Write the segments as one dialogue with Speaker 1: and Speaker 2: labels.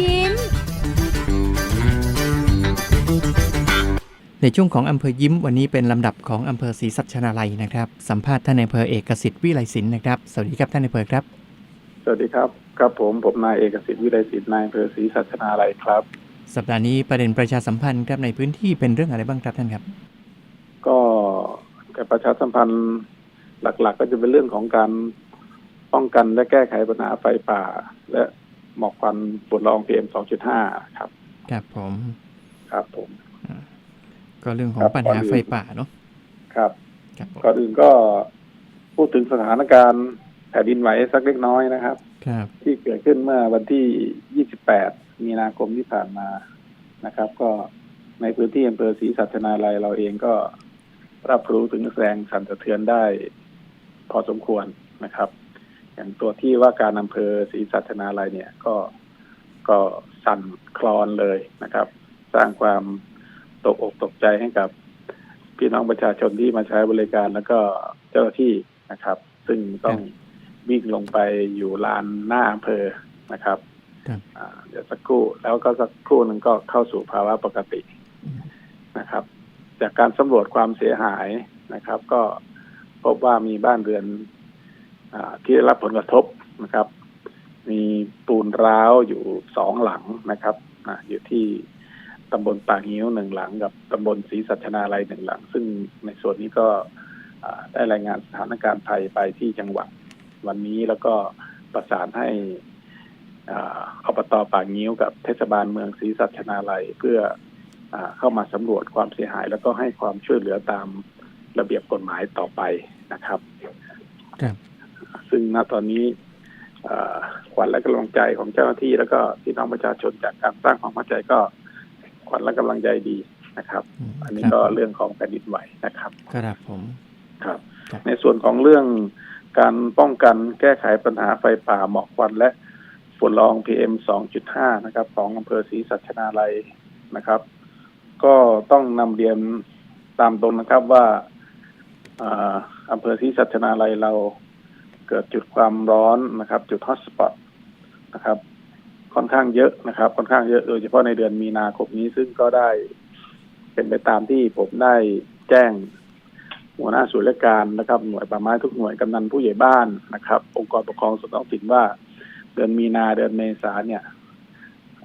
Speaker 1: ยิ้ม
Speaker 2: ในช่วงของอำเภอยิ้มวันนี้เป็นลำดับของอำเภอศรีสัชนาลัยนะครับ สัมภาษณ์ท่านในอำเภอเอกสิทธิ์วิไลศิลป์นะครับ สวัสดีครับท่านในอำเภอครับ
Speaker 3: สวัสดีครับครับผมผมนายเอกสิทธิ์วิไลศิลป์นายอำเภอศรีสัชนาลัยครับ
Speaker 2: สัปดาห์นี้ประเด็นประชาสัมพันธ์ครับในพื้นที่เป็นเรื่องอะไรบ้างครับท่านครับ
Speaker 3: ก็การประชาสัมพันธ์หลัก ๆ ก็จะเป็นเรื่องของการป้องกันและแก้ไขปัญหาไฟป่า และ หมอกควันฝุ่นละออง PM 2.5ครับ
Speaker 2: ครับผม
Speaker 3: ครับผม
Speaker 2: ก็เรื่องของ
Speaker 3: ครับ
Speaker 2: ปัญหาไฟป่าเนาะ
Speaker 3: ครับ
Speaker 2: ครับผม
Speaker 3: ก่อนอื่นก็พูดถึงสถานการณ์แผ่นดินไหวสักเล็กน้อยนะครับ
Speaker 2: ครับ
Speaker 3: ที่เกิดขึ้นเมื่อวันที่ 28 มีนาคมที่ผ่านมานะครับ ก็ในพื้นที่อำเภอศรีสัชนาลัยเราเองก็รับรู้ถึงแรงสั่นสะเทือนได้พอสมควรนะครับ อย่างตัวที่ว่าการอำเภอศรีสัชนาลัยเนี่ยก็ก็สั่นคลอนเลยนะครับ สร้างความตกอกตกใจให้กับพี่น้องประชาชนที่มาใช้บริการแล้วก็เจ้าหน้าที่นะครับ ซึ่งต้องวิ่งลงไปอยู่ลานหน้าอำเภอนะครับ
Speaker 2: ครับ
Speaker 3: อ่าเดี๋ยวสักครู่แล้วก็สักครู่หนึ่งก็เข้าสู่ภาวะปกติ
Speaker 2: อืม
Speaker 3: นะครับ จากการสำรวจความเสียหายนะครับ ก็พบว่ามีบ้านเรือนอา ที่ได้รับผลกระทบนะครับ มีปูนร้าวอยู่สองหลังนะครับออยู่ที่ตำบลปากงิ้วหนึ่งหลัง กับตำบลศรีสัชนาลัยหนึ่งหลัง ซึ่งในส่วนนี้ก็ได้รายงานสถานการณ์ภัยไปที่จังหวัดวันนี้แล้วก็ประสานให้ออบตปากงิ้วกับเทศบาลเมืองศรีสัชนาลัยเพื่ออเข้ามาสำรวจความเสียหาย แล้วก็ให้ความช่วยเหลือตามระเบียบกฎหมายต่อไปนะครับ
Speaker 2: ครับ
Speaker 3: ซึ่งณตอนนี้เอ่อขวัญและกำลังใจของเจ้าหน้าที่แล้วก็พี่น้องประชาชนจากการสร้างความเข้าใจก็ขวัญและกำลังใจดีนะครับ
Speaker 2: ม
Speaker 3: อันนี้
Speaker 2: ครับ
Speaker 3: ก็เรื่องของแผ่นดินไหวนะครับ
Speaker 2: ครับผม
Speaker 3: ครับ
Speaker 2: ครับ
Speaker 3: ในส่วนของเรื่องการป้องกันแก้ไขปัญหาไฟป่าหมอกควันและฝุ่นละออง PM 2.5 นะครับ ของอำเภอศรีสัชนาลัยนะครับ ก็ต้องนำเรียนตามตรงนะครับว่าอ่าอำเภอศรีสัชนาลัยเรา เกิดจุดความร้อนนะครับ จุดฮอตสปอตนะครับ ค่อนข้างเยอะนะครับ ค่อนข้างเยอะโดยเฉพาะในเดือนมีนาคมนี้ซึ่งก็ได้เป็นไปตามที่ผมได้แจ้งหัวหน้าส่วนราชการนะครับ หน่วยป่าไม้ทุกหน่วยกำนันผู้ใหญ่บ้านนะครับ องค์กรปกครองส่วนท้องถิ่นว่า เดือนมีนาเดือนเมษาเนี่ย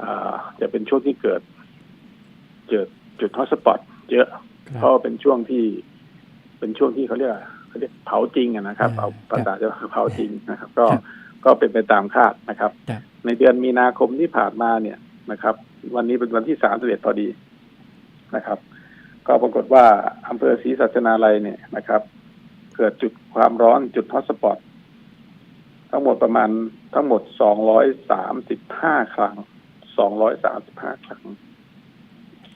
Speaker 3: อ่าจะเป็นช่วงที่เกิดเกิดจุดฮอตสปอตเยอะ
Speaker 2: ค
Speaker 3: เพ
Speaker 2: รับ
Speaker 3: ราะว่าเป็นช่วงที่เป็นช่วงที่เขาเรียกว่า เขาเรียกเผาจริงอะนะครับ
Speaker 2: อ่า
Speaker 3: เอาภาษาจะเผาจริงนะครับ ก็
Speaker 2: ครับ
Speaker 3: ก็เป็นไปตามคาดนะครับ
Speaker 2: ครับ
Speaker 3: ในเดือนมีนาคมที่ผ่านมาเนี่ยนะครับ วันนี้เป็นวันที่สามสิบเอ็ดพอดีนะครับ ก็ปรากฏว่าอำเภอศรีสัชนาลัยเนี่ยนะครับ เกิดจุดความร้อนจุดฮอตสปอตทั้งหมดประมาณทั้งหมดสองร้อยสามสิบห้าครั้งสองร้อยสามสิบห้าครั้ง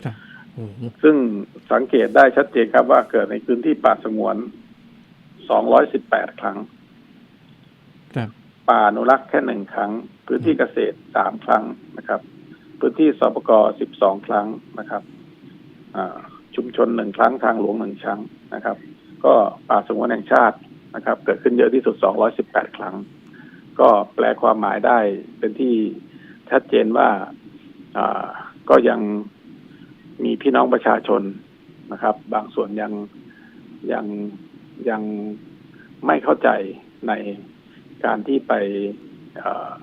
Speaker 2: ครับโอ้โห
Speaker 3: ซึ่งสังเกตได้ชัดเจนครับว่าเกิดในพื้นที่ป่าสงวน 218ครั้ง
Speaker 2: ครับ
Speaker 3: ป่าอนุรักษ์แค่หนึ่งครั้ง พื้นที่เกษตรสามครั้งนะครับ พื้นที่สปก12ครั้งนะครับอ่าชุมชนหนึ่งครั้งทางหลวงหนึ่งครั้งนะครับ ก็ป่าสงวนแห่งชาตินะครับ เกิดขึ้นเยอะที่สุด 218 ครั้ง ก็แปลความหมายได้เป็นที่ชัดเจนว่าอ่าก็ยังมีพี่น้องประชาชนนะครับ บางส่วนยังยัง ยังไม่เข้าใจในการที่ไปเอ่อ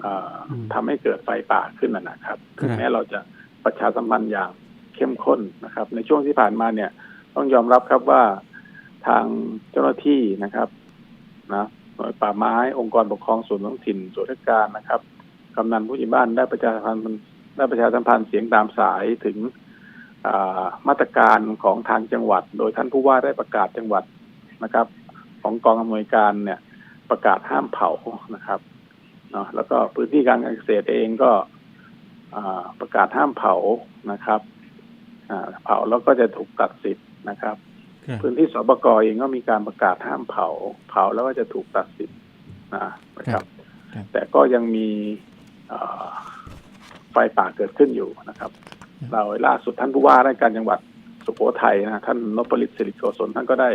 Speaker 3: เอ่ออ
Speaker 2: ม
Speaker 3: ทำให้เกิดไฟป่าขึ้นนะนะครับ
Speaker 2: ครับ
Speaker 3: ถึงแม้เราจะประชาสัมพันธ์อย่างเข้มข้นนะครับ ในช่วงที่ผ่านมาเนี่ย ต้องยอมรับครับว่าทางเจ้าหน้าที่นะครับนะหน่วยป่าไม้องค์กรปกครองส่วนท้องถิ่นส่วนราชการนะครับกำนันผู้ใหญ่บ้านได้ประชาสัมพันธ์ได้ประชาสัมพันธ์เสียงตามสายถึงอ่า มาตรการของทางจังหวัด โดยท่านผู้ว่าได้ประกาศจังหวัดนะครับ ของกองอำนวยการเนี่ยประกาศห้ามเผานะครับเนาะแล้วก็พื้นที่การเกษตรเองก็อ่าประกาศห้ามเผานะครับอ่าเผาแล้วก็จะถูกตัดสิทธิ์นะครับ
Speaker 2: ครับ
Speaker 3: พื้นที่สปกเองก็มีการประกาศห้ามเผา เผาแล้วก็จะถูกตัดสิทธิ์นะนะครับ
Speaker 2: ครับ
Speaker 3: แต่ก็ยังมีเอ่อไฟป่าเกิดขึ้นอยู่นะครับ เราล่าสุดท่านผู้ว่าราชการจังหวัดสุโขทัยนะท่านนพลิตสิริโกศลท่านก็ได้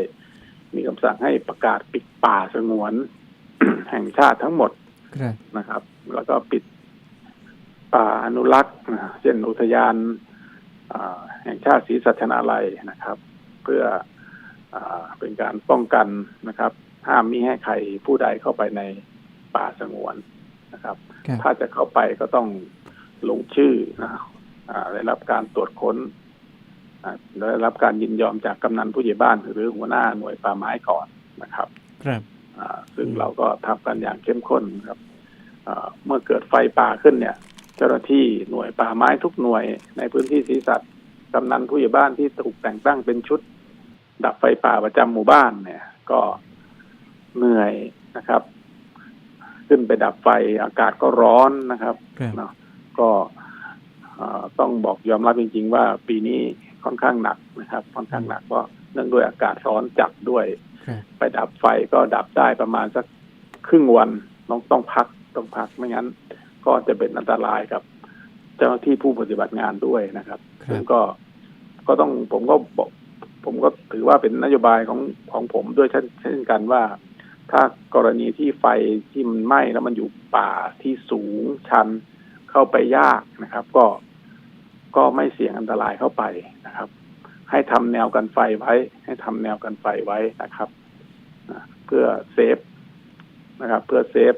Speaker 3: มีคำสั่งให้ประกาศปิดป่าสงวน แห่งชาติทั้งหมด
Speaker 2: ครับ
Speaker 3: นะครับ แล้วก็ปิดป่าอนุรักษ์นะเช่นอุทยานอ่าแห่งชาติศรีสัชนาลัยนะครับ เพื่ออาเป็นการป้องกันนะครับ ห้ามมิให้ใครผู้ใดเข้าไปในป่าสงวนนะครับ
Speaker 2: ครับ
Speaker 3: ถ้าจะเข้าไปก็ต้องลงชื่อนะอ่า ได้รับการตรวจค้นอ่าได้รับการยินยอมจากกำนันผู้ใหญ่บ้านหรือหัวหน้าหน่วยป่าไม้ก่อนนะครับ
Speaker 2: ครับ
Speaker 3: อ่าซึ่ง
Speaker 2: อืม
Speaker 3: เราก็ทำกันอย่างเข้มข้นครับอ่าเมื่อเกิดไฟป่าขึ้นเนี่ย เจ้าหน้าที่หน่วยป่าไม้ทุกหน่วยในพื้นที่ศรีสัตว์กำนันผู้ใหญ่บ้านที่ถูกแต่งตั้งเป็นชุด ดับไฟป่าประจำหมู่บ้านเนี่ย ก็เหนื่อยนะครับ ขึ้นไปดับไฟอากาศก็ร้อนนะครับ
Speaker 2: ครับ
Speaker 3: เนาะก็เอ่อ ต้องบอกยอมรับจริง ๆ ว่าปีนี้ค่อนข้างหนักนะครับ ค่อนข้างหนักเพราะเนื่องด้วยอากาศร้อนจัดด้วย
Speaker 2: ครับ
Speaker 3: ไปดับไฟก็ดับได้ประมาณสักครึ่งวันต้องต้องพักต้องพักไม่งั้น ก็จะเป็นอันตรายกับเจ้าหน้าที่ผู้ปฏิบัติงานด้วยนะครับ
Speaker 2: ครับ
Speaker 3: ซึ่งก็ก็ต้องผมก็บอก ผมก็ถือว่าเป็นนโยบายของของผมด้วยเช่นเช่นกันว่า ถ้ากรณีที่ไฟที่มันไหม้แล้วมันอยู่ป่าที่สูงชันเข้าไปยากนะครับ ก็ ก็ไม่เสี่ยงอันตรายเข้าไปนะครับ ให้ทำแนวกันไฟไว้ ให้ทำแนวกันไฟไว้นะครับอ่าเพื่อเซฟนะครับ เพื่อเซฟ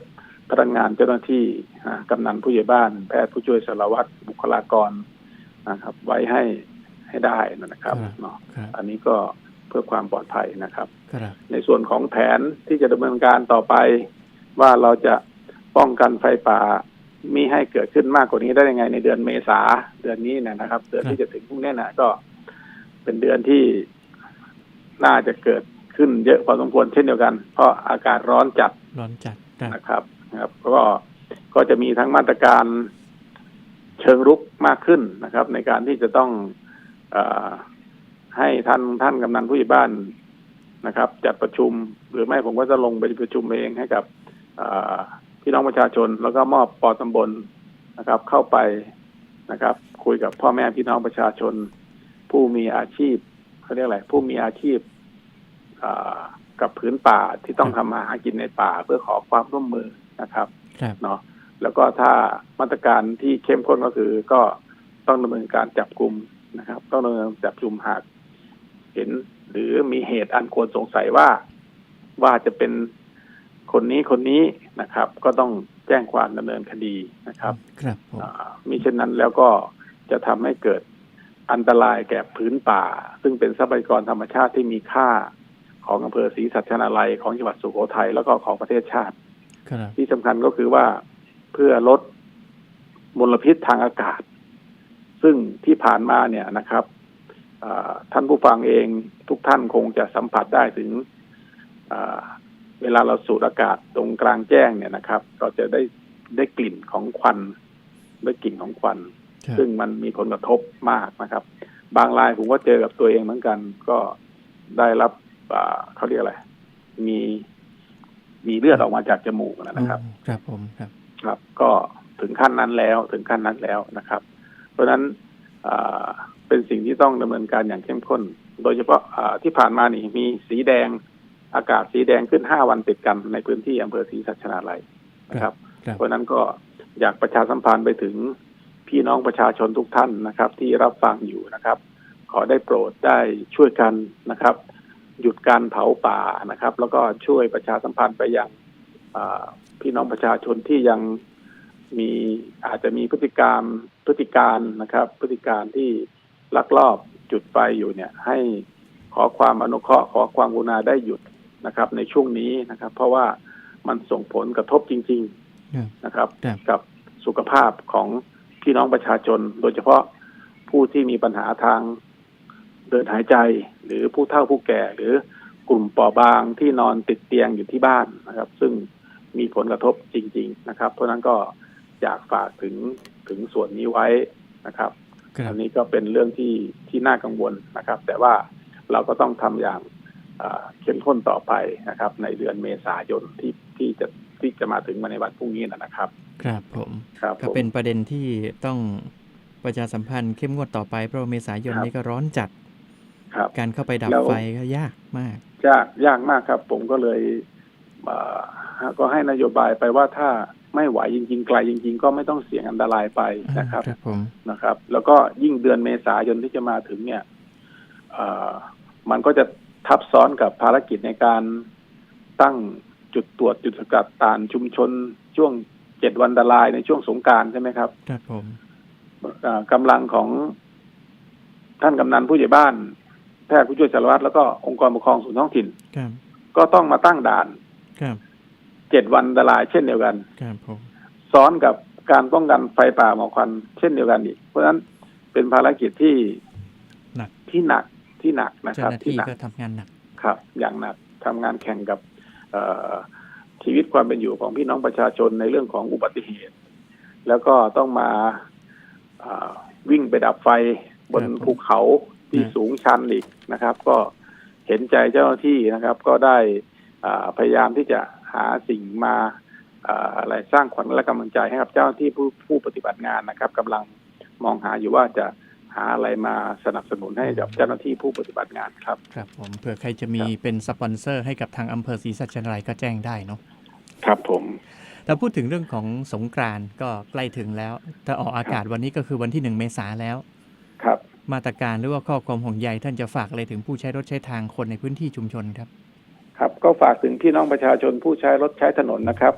Speaker 3: พนักงานเจ้าหน้าที่อ่ากำนันผู้ใหญ่บ้าน แพทย์ผู้ช่วยสารวัตรบุคลากรนะครับ ไว้ให้ให้ได้นะครับ
Speaker 2: ครับ
Speaker 3: เนาะ
Speaker 2: ครับ
Speaker 3: อันนี้ก็เพื่อความปลอดภัยนะครับ
Speaker 2: ครับ
Speaker 3: ในส่วนของแผนที่จะดำเนินการต่อไป ว่าเราจะป้องกันไฟป่า มีให้เกิดขึ้นมากกว่านี้ได้ยังไงในเดือนเมษาเดือนนี้เนยนะครับ เดือนที่จะถึงพรุ่งนี้นะก็เป็นเดือนที่น่าจะเกิดขึ้นเยอะพอสมควรเช่นเดียวกัน เพราะอากาศร้อนจัด
Speaker 2: ร้อนจัดครับ
Speaker 3: นะครับนะครับ ก็ก็จะมีทั้งมาตรการเชิงรุกมากขึ้นนะครับ ในการที่จะต้องเออให้ท่านท่านกำนันผู้ใหญ่บ้านนะครับ จัดประชุมหรือไม่ผมก็จะลงไปประชุมเองให้กับเอ่อ พี่น้องประชาชน แล้วก็มอบปอตำบลนะครับ เข้าไปนะครับ คุยกับพ่อแม่พี่น้องประชาชน ผู้มีอาชีพเขาเรียกอะไรผู้มีอาชีพเอ่อกับผืนป่าที่ต้องทำมาหากินในป่าเพื่อขอความร่วมมือนะครับ
Speaker 2: ครับ
Speaker 3: เนาะแล้วก็ถ้ามาตรการที่เข้มข้นก็คือก็ต้องดำเนินการจับกลุ่มนะครับ ต้องดำเนินจับกลุ่มหากเห็น หรือมีเหตุอันควรสงสัยว่าว่าจะเป็น คนนี้คนนี้นะครับ ก็ต้องแจ้งความดำเนินคดีนะครับ
Speaker 2: ครับผม
Speaker 3: อ่ามิเช่นนั้นแล้วก็จะทำให้เกิดอันตรายแก่พื้นป่า ซึ่งเป็นทรัพยากรธรรมชาติที่มีค่าของอำเภอศรีสัชนาลัยของจังหวัดสุโขทัยแล้วก็ของประเทศชาติ
Speaker 2: ครับ
Speaker 3: ที่สำคัญก็คือว่าเพื่อลดมลพิษทางอากาศ ซึ่งที่ผ่านมาเนี่ยนะครับอ่าท่านผู้ฟังเองทุกท่านคงจะสัมผัสได้ถึงอ่า เวลาเราสูดอากาศตรงกลางแจ้งเนี่ยนะครับ ก็จะได้ได้กลิ่นของควันได้กลิ่นของควัน
Speaker 2: ครับ
Speaker 3: ซึ่งมันมีผลกระทบมากนะครับ บางรายผมก็เจอกับตัวเองเหมือนกัน ก็ได้รับอ่าเขาเรียกอะไรมีมีเลือดออกมาจากจมูกนะครับ
Speaker 2: อืมครับผมครับ
Speaker 3: ครับ ก็ถึงขั้นนั้นแล้วถึงขั้นนั้นแล้วนะครับ เพราะฉะนั้นอ่าเป็นสิ่งที่ต้องดำเนินการอย่างเข้มข้น โดยเฉพาะอ่าที่ผ่านมานี่มีสีแดง อากาศสีแดงขึ้นห้าวันติดกันในพื้นที่อำเภอศรีสัชนาลัยนะครับ
Speaker 2: ครับ
Speaker 3: เพราะฉะนั้นก็อยากประชาสัมพันธ์ไปถึงพี่น้องประชาชนทุกท่านนะครับ ที่รับฟังอยู่นะครับ ขอได้โปรดได้ช่วยกันนะครับ หยุดการเผาป่านะครับ แล้วก็ช่วยประชาสัมพันธ์ไปยังอ่าพี่น้องประชาชนที่ยังมีอาจจะมีพฤติกรรมพฤติการนะครับ พฤติการที่ลักลอบจุดไฟอยู่เนี่ย ให้ขอความอนุเคราะห์ขอความกรุณาได้หยุด นะครับ ในช่วงนี้นะครับ เพราะว่ามันส่งผลกระทบจริงๆ
Speaker 2: ครับ
Speaker 3: นะครับ
Speaker 2: ครับ
Speaker 3: กับสุขภาพของพี่น้องประชาชน โดยเฉพาะผู้ที่มีปัญหาทางเดินหายใจ หรือผู้เฒ่าผู้แก่หรือกลุ่มเปราะบางที่นอนติดเตียงอยู่ที่บ้านนะครับ ซึ่งมีผลกระทบจริง ๆ นะครับ เพราะฉะนั้นก็อยากฝากถึงถึงส่วนนี้ไว้นะครับ
Speaker 2: ครับ
Speaker 3: อันนี้ก็เป็นเรื่องที่ที่น่ากังวลนะครับ แต่ว่าเราก็ต้องทำอย่างอ่า เข้มข้นต่อไปนะครับ ในเดือนเมษายนที่ที่จะที่จะมาถึงมาในวันพรุ่งนี้นะครับ
Speaker 2: ครับผม
Speaker 3: ครับ
Speaker 2: ก็
Speaker 3: ผม
Speaker 2: เป็นประเด็นที่ต้องประชาสัมพันธ์เข้มงวดต่อไปเพราะว่าเมษายน
Speaker 3: ครับ
Speaker 2: นี้ก็ร้อนจัด
Speaker 3: ครับ
Speaker 2: การเข้าไปดับ
Speaker 3: แล้ว
Speaker 2: ไฟก็ยากมาก
Speaker 3: ยากยากมากครับ ผมก็เลยเอ่อก็ให้นโยบายไปว่าถ้าไม่ไหวจริงๆไกลจริง ๆ ก็ไม่ต้องเสี่ยงอันตรายไปนะครับ
Speaker 2: ครับผม
Speaker 3: นะครับ แล้วก็ยิ่งเดือนเมษายนที่จะมาถึงเนี่ยเอ่อมันก็จะ ทับซ้อนกับภารกิจในการตั้งจุดตรวจจุดสกัดตานชุมชน ช่วงเจ็ดวันอันตรายในช่วงสงกรารใช่ไหมครับ
Speaker 2: ครับผม
Speaker 3: เอ่อกำลังของท่านกำนันผู้ใหญ่บ้าน แพทย์ผู้ช่วยสารวัตรแล้วก็องค์กรปกครองส่วนท้องถิ่น
Speaker 2: ครับ
Speaker 3: ก็ต้องมาตั้งด่าน
Speaker 2: ครับ
Speaker 3: เจ็ดวันอันตรายเช่นเดียวกัน
Speaker 2: ครับผม
Speaker 3: ซ้อนกับการป้องกันไฟป่าหมอกควันเช่นเดียวกันอีก เพราะฉะนั้นเป็นภารกิจที่
Speaker 2: หนัก
Speaker 3: ที่หนัก ที่หนักนะ
Speaker 2: เจ้า
Speaker 3: ครับ
Speaker 2: หน้า
Speaker 3: ที่
Speaker 2: ที่
Speaker 3: หนัก
Speaker 2: ก็ทำงานหนัก
Speaker 3: ครับ อย่างหนักทำงานแข่งกับเอ่อชีวิตความเป็นอยู่ของพี่น้องประชาชนในเรื่องของอุบัติเหตุ แล้วก็ต้องมาอ่าวิ่งไปดับไฟบน
Speaker 2: ครับผม
Speaker 3: ภูเขาที่
Speaker 2: ครับ
Speaker 3: สูงชันอีกนะครับ ก็เห็นใจเจ้าหน้าที่นะครับ ก็ได้อ่าพยายามที่จะหาสิ่งมาอ่าอะไรสร้างขวัญและกำลังใจให้กับเจ้าหน้าที่ผู้ผู้ปฏิบัติงานนะครับกำลังมองหาอยู่ว่าจะ หาอะไรมาสนับสนุนให้กับเจ้าหน้าที่ผู้ปฏิบัติงานครับ
Speaker 2: ครับผมเผื่อใครจะมี
Speaker 3: ครับ
Speaker 2: เป็นสปอนเซอร์ให้กับทางอำเภอศรีสัชนาลัยก็แจ้งได้เนาะ
Speaker 3: ครับผม
Speaker 2: เราพูดถึงเรื่องของสงกรานต์ก็ใกล้ถึงแล้วถ้าออกอากาศวันนี้ก็คือวันที่หนึ่งเมษาแล้ว
Speaker 3: ครับ
Speaker 2: มาตรการหรือว่าข้อความห่วงใยท่านจะฝากอะไรถึงผู้ใช้รถใช้ทางคนในพื้นที่ชุมชนครับ
Speaker 3: ครับก็ฝากถึงพี่น้องประชาชนผู้ใช้รถใช้ถนนนะครับ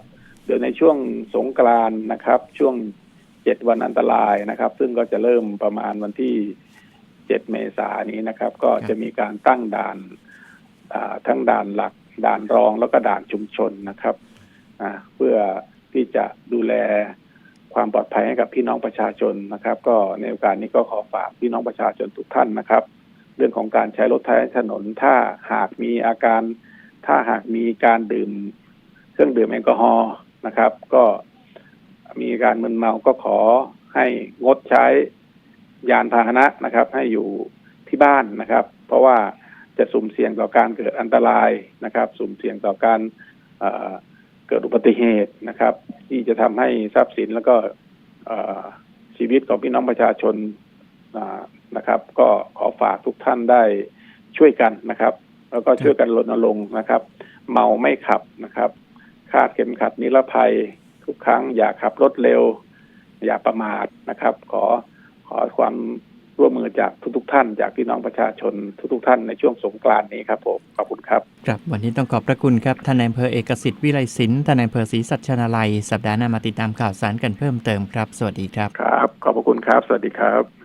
Speaker 3: เดี๋ยวในช่วงสงกรานต์นะครับ ช่วง เจ็ดวันอันตรายนะครับ ซึ่งก็จะเริ่มประมาณวันที่เจ็ดเมษายนนี้นะครับ ก็จะมีการตั้งด่านทั้งด่านหลักด่านรองแล้วก็ด่านชุมชนนะครับเพื่อที่จะดูแลความปลอดภัยให้กับพี่น้องประชาชนนะครับ ก็ในโอกาสนี้ก็ขอฝากพี่น้องประชาชนทุกท่านนะครับ เรื่องของการใช้รถใช้ถนนถ้าหากมีอาการ ถ้าหากมีการดื่ม เครื่องดื่มแอลกอฮอล์นะครับ ก็ มีการมึนเมาก็ขอให้งดใช้ยานพาหนะนะครับ ให้อยู่ที่บ้านนะครับ เพราะว่าจะสุ่มเสี่ยงต่อการเกิดอันตรายนะครับ สุ่มเสี่ยงต่อการเเกิดอุบัติเหตุนะครับ ที่จะทำให้ทรัพย์สินแล้วก็ชีวิตของพี่น้องประชาชนนะครับ ก็ขอฝากทุกท่านได้ช่วยกันนะครับ แล้วก็ช่วยกันรณรงค์นะครับ เมาไม่ขับนะครับคาดเข็มขัดนิรภัย ทุกครั้ง อย่าขับรถเร็ว อย่าประมาทนะครับ ขอขอความร่วมมือจากทุกๆท่าน จากพี่น้องประชาชนทุกๆท่านในช่วงสงกรานต์นี้ครับผมขอบคุณครับ
Speaker 2: ครับ วันนี้ต้องขอบพระคุณครับท่านนายอำเภอเอกสิทธิ์วิไลศิลป์ท่านนายอำเภอศรีสัชนาลัย สัปดาห์หน้ามาติดตามข่าวสารกันเพิ่มเติมครับ สวัสดีครับ
Speaker 3: ครับ ขอบพระคุณครับ สวัสดีครับ